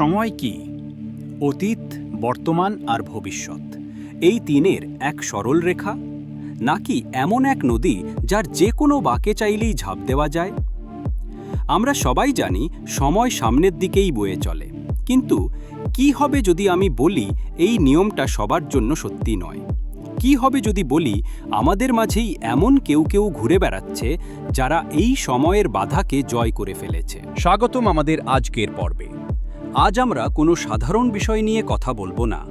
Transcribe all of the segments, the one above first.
সময় কি? অতীত, বর্তমান আর ভবিষ্যৎ। এই তিনের এক সরল রেখা? নাকি এমন এক নদী যার যে কোনো বাঁকে চাইলেই ঝাঁপ দেওয়া যায়? আমরা সবাই জানি সময় সামনের দিকেই বয়ে চলে। কিন্তু কি হবে যদি আমি বলি এই নিয়মটা সবার জন্য সত্যি নয়? কি হবে যদি বলি আমাদের মাঝেই এমন কেউ কেউ ঘুরে বেড়াচ্ছে যারা এই সময়ের বাধাকে জয় করে ফেলেছে? স্বাগতম আমাদের আজকের পর্বে। আজ আমরা কোনো সাধারণ বিষয় নিয়ে কথা বলব না।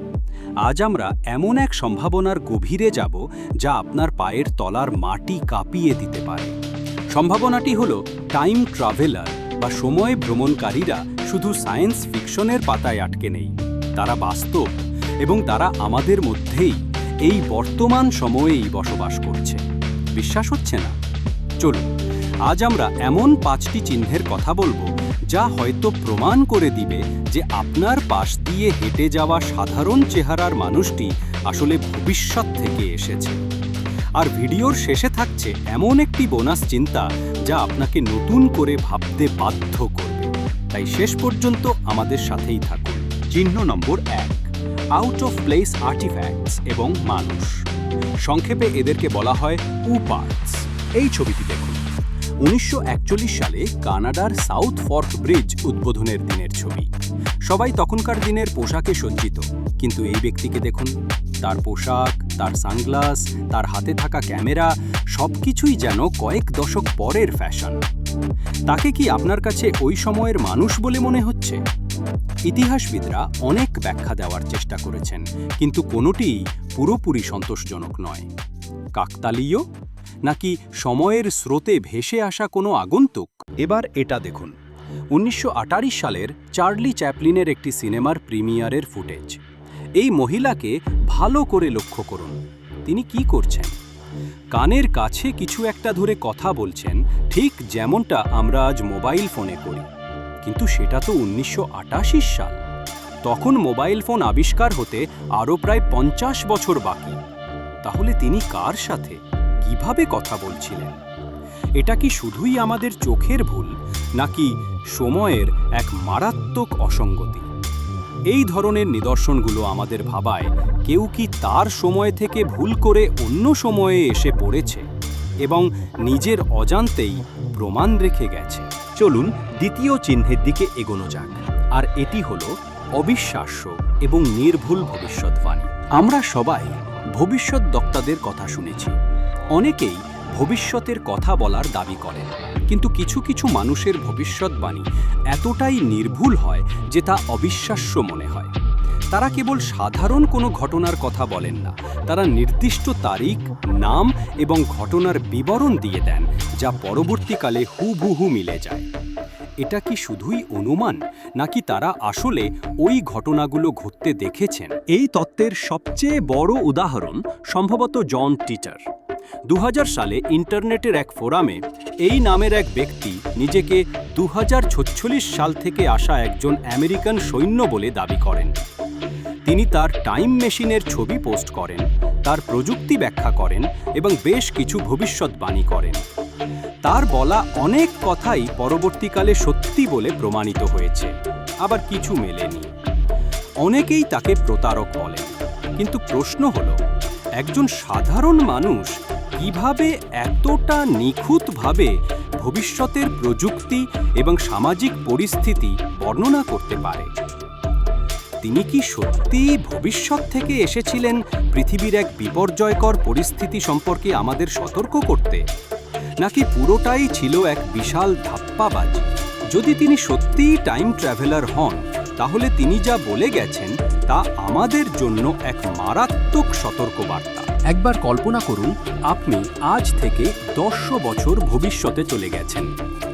আজ আমরা এমন এক সম্ভাবনার গভীরে যাব যা আপনার পায়ের তলার মাটি কাঁপিয়ে দিতে পারে। সম্ভাবনাটি হলো টাইম ট্রাভেলার বা সময় ভ্রমণকারীরা শুধু সায়েন্স ফিকশনের পাতায় আটকে নেই। তারা বাস্তব এবং তারা আমাদের মধ্যেই এই বর্তমান সময়েই বসবাস করছে। বিশ্বাস হচ্ছে না? চলুন। আজ আমরা এমন পাঁচটি চিহ্নের কথা বলব, যা হয়তো প্রমাণ করে দিবে যে আপনার পাশ দিয়ে হেঁটে যাওয়া সাধারণ চেহারার মানুষটি আসলে ভবিষ্যৎ থেকে এসেছে। আর ভিডিওর শেষে থাকছে এমন একটি বোনাস চিন্তা, যা আপনাকে নতুন করে ভাবতে বাধ্য করবে। তাই শেষ পর্যন্ত আমাদের সাথেই থাকুন। চিহ্ন নম্বর এক আউট অফ প্লেস আর্টিফ্যাক্টস এবং মানুষ। সংক্ষেপে এদেরকে বলা হয় উ পার্টস এই ছবিটি দেখুন। উনিশশো একচল্লিশ সালে কানাডার সাউথ ফর্ক ব্রিজ উদ্বোধনের দিনের ছবি। সবাই তখনকার দিনের পোশাকে সজ্জিত, কিন্তু এই ব্যক্তিকে দেখুন। তার পোশাক, তার সানগ্লাস, তার হাতে থাকা ক্যামেরা, সবকিছুই যেন কয়েক দশক পরের ফ্যাশন। তাকে কি আপনার কাছে ওই সময়ের মানুষ বলে মনে হচ্ছে? ইতিহাসবিদরা অনেক ব্যাখ্যা দেওয়ার চেষ্টা করেছেন, কিন্তু কোনোটিই পুরোপুরি সন্তোষজনক নয়। কাকতালীয়? নাকি সময়ের স্রোতে ভেসে আসা কোনো আগন্তুক? এবার এটা দেখুন। উনিশশো সালের চার্লি চ্যাপলিনের একটি সিনেমার প্রিমিয়ারের ফুটেজ। এই মহিলাকে ভালো করে লক্ষ্য করুন। তিনি কি করছেন? কানের কাছে কিছু একটা ধরে কথা বলছেন, ঠিক যেমনটা আমরা আজ মোবাইল ফোনে করি। কিন্তু সেটা তো উনিশশো আটাশি সাল। তখন মোবাইল ফোন আবিষ্কার হতে আরও প্রায় পঞ্চাশ বছর বাকি। তাহলে তিনি কার সাথে? কীভাবে কথা বলছিলেন? এটা কি শুধুই আমাদের চোখের ভুল, নাকি সময়ের এক মারাত্মক অসঙ্গতি? এই ধরনের নিদর্শনগুলো আমাদের ভাবায় কেউ কি তার সময় থেকে ভুল করে অন্য সময়ে এসে পড়েছে এবং নিজের অজান্তেই প্রমাণ রেখে গেছে? চলুন দ্বিতীয় চিহ্নের দিকে এগোনো যাক। আর এটি হলো অবিশ্বাস্য এবং নির্ভুল ভবিষ্যৎবাণী। আমরা সবাই ভবিষ্যৎ বক্তাদের কথা শুনেছি। অনেকেই ভবিষ্যতের কথা বলার দাবি করেন। কিন্তু কিছু কিছু মানুষের ভবিষ্যৎবাণী এতটাই নির্ভুল হয় যে তা অবিশ্বাস্য মনে হয়। তারা কেবল সাধারণ কোনো ঘটনার কথা বলেন না। তারা নির্দিষ্ট তারিখ, নাম এবং ঘটনার বিবরণ দিয়ে দেন, যা পরবর্তীকালে হুবহু মিলে যায়। এটা কি শুধুই অনুমান, নাকি তারা আসলে ওই ঘটনাগুলো ঘটতে দেখেছেন? এই তত্ত্বের সবচেয়ে বড় উদাহরণ সম্ভবত জন টিচার। দু সালে ইন্টারনেটের এক ফোরামে এই নামের এক ব্যক্তি নিজেকে দু সাল থেকে আসা একজন আমেরিকান সৈন্য বলে দাবি করেন। তিনি তার টাইম মেশিনের ছবি পোস্ট করেন, তার প্রযুক্তি ব্যাখ্যা করেন এবং বেশ কিছু ভবিষ্যৎবাণী করেন। তার বলা অনেক কথাই পরবর্তীকালে সত্যি বলে প্রমাণিত হয়েছে। আবার কিছু মেলেনি। অনেকেই তাকে প্রতারক বলেন কিন্তু প্রশ্ন হলো, একজন সাধারণ মানুষ কীভাবে এতটা নিখুঁতভাবে ভবিষ্যতের প্রযুক্তি এবং সামাজিক পরিস্থিতি বর্ণনা করতে পারে? তিনি কি সত্যি ভবিষ্যৎ থেকে এসেছিলেন পৃথিবীর এক বিপর্যয়কর পরিস্থিতি সম্পর্কে আমাদের সতর্ক করতে? নাকি পুরোটাই ছিল এক বিশাল ধাপ্পাবাজি? যদি তিনি সত্যিই টাইম ট্রাভেলার হন, তাহলে তিনি যা বলে গেছেন, তা আমাদের জন্য এক মারাত্মক সতর্কবার্তা। একবার কল্পনা করুন, আপনি আজ থেকে দশশো বছর ভবিষ্যতে চলে গেছেন।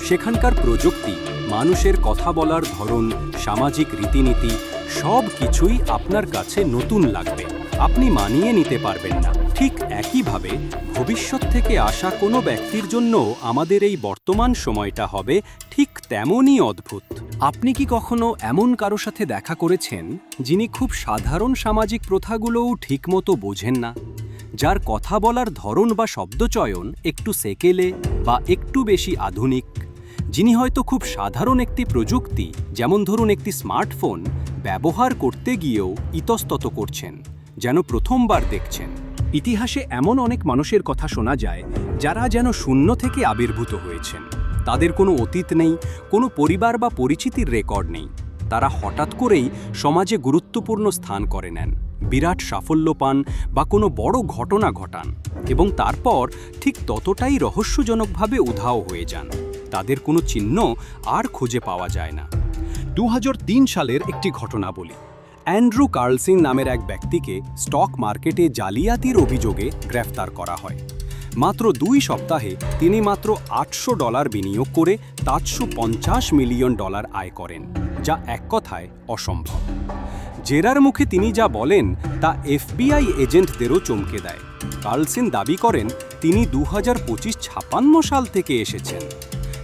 সেখানকার প্রযুক্তি, মানুষের কথা বলার ধরন, সামাজিক রীতিনীতি সব কিছুই আপনার কাছে নতুন লাগবে। আপনি মানিয়ে নিতে পারবেন না। ঠিক একইভাবে ভবিষ্যৎ থেকে আসা কোনো ব্যক্তির জন্য আমাদের এই বর্তমান সময়টা হবে ঠিক তেমনই অদ্ভুত। আপনি কি কখনো এমন কারও সাথে দেখা করেছেন যিনি খুব সাধারণ সামাজিক প্রথাগুলোও ঠিকমতো বোঝেন না? যার কথা বলার ধরন বা শব্দচয়ন একটু সেকেলে বা একটু বেশি আধুনিক? যিনি হয়তো খুব সাধারণ একটি প্রযুক্তি, যেমন ধরুন একটি স্মার্টফোন, ব্যবহার করতে গিয়েও ইতস্তত করছেন। যেন প্রথমবার দেখছেন। ইতিহাসে এমন অনেক মানুষের কথা শোনা যায়, যারা যেন শূন্য থেকে আবির্ভূত হয়েছেন। তাদের কোনো অতীত নেই, কোনো পরিবার বা পরিচিতির রেকর্ড নেই। তারা হঠাৎ করেই সমাজে গুরুত্বপূর্ণ স্থান করে নেন, বিরাট সাফল্য পান বা কোনো বড় ঘটনা ঘটান এবং তারপর ঠিক ততটাই রহস্যজনকভাবে উধাও হয়ে যান। তাদের কোনো চিহ্ন আর খুঁজে পাওয়া যায় না। দু হাজার তিন সালের একটি ঘটনা বলি। অ্যান্ড্রু কার্লসিন নামের এক ব্যক্তিকে স্টক মার্কেটে জালিয়াতির অভিযোগে গ্রেফতার করা হয়। মাত্র দুই সপ্তাহে তিনি মাত্র আটশো ডলার বিনিয়োগ করে পঞ্চাশ মিলিয়ন ডলার আয় করেন, যা এক কথায় অসম্ভব। জেরার মুখে তিনি যা বলেন, তা এফবিআই এজেন্টদেরও চমকে দেয়। কার্লসিন দাবি করেন, তিনি দু হাজার সাল থেকে এসেছেন।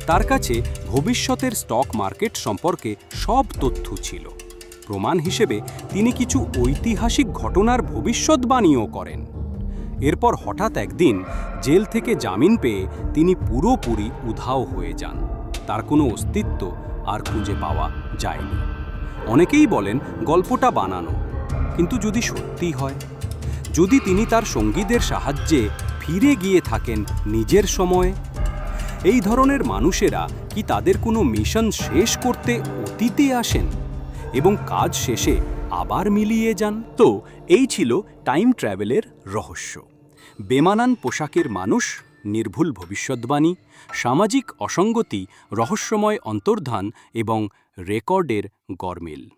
তার কাছে ভবিষ্যতের স্টক মার্কেট সম্পর্কে সব তথ্য ছিল। প্রমাণ হিসেবে তিনি কিছু ঐতিহাসিক ঘটনার ভবিষ্যৎবাণীও করেন। এরপর হঠাৎ একদিন জেল থেকে জামিন পেয়ে তিনি পুরোপুরি উধাও হয়ে যান। তার কোনো অস্তিত্ব আর খুঁজে পাওয়া যায়নি। অনেকেই বলেন গল্পটা বানানো, কিন্তু যদি সত্যি হয়, যদি তিনি তার সঙ্গীদের সাহায্যে ফিরে গিয়ে থাকেন নিজের সময়ে, এই ধরনের মানুষেরা কি তাদের কোনো মিশন শেষ করতে অতীতে আসেন? এবং কাজ শেষে আবার মিলিয়ে যান। তো, এই ছিল টাইম ট্র্যাভেলের রহস্য। বেমানান পোশাকের মানুষ, নির্ভুল ভবিষ্যৎবাণী সামাজিক অসঙ্গতি, রহস্যময় অন্তর্ধান এবং রেকর্ডের গরমিল।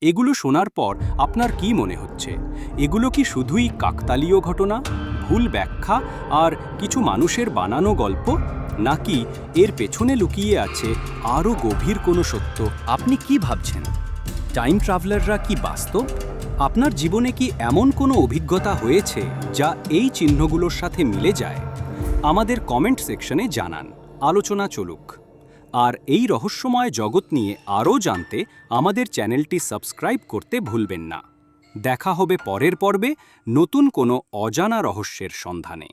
এগুলো শোনার পর আপনার কি মনে হচ্ছে? এগুলো কি শুধুই কাকতালীয় ঘটনা, ভুল ব্যাখ্যা আর কিছু মানুষের বানানো গল্প? নাকি এর পেছনে লুকিয়ে আছে আরও গভীর কোনো সত্য? আপনি কি ভাবছেন? টাইম ট্রাভেলাররা কি বাস্তব? আপনার জীবনে কি এমন কোনো অভিজ্ঞতা হয়েছে যা এই চিহ্নগুলোর সাথে মিলে যায়? আমাদের কমেন্ট সেকশনে জানান। আলোচনা চলুক। আর এই রহস্যময় জগৎ নিয়ে আরও জানতে আমাদের চ্যানেলটি সাবস্ক্রাইব করতে ভুলবেন না। দেখা হবে পরের পর্বে নতুন কোনো অজানা রহস্যের সন্ধানে।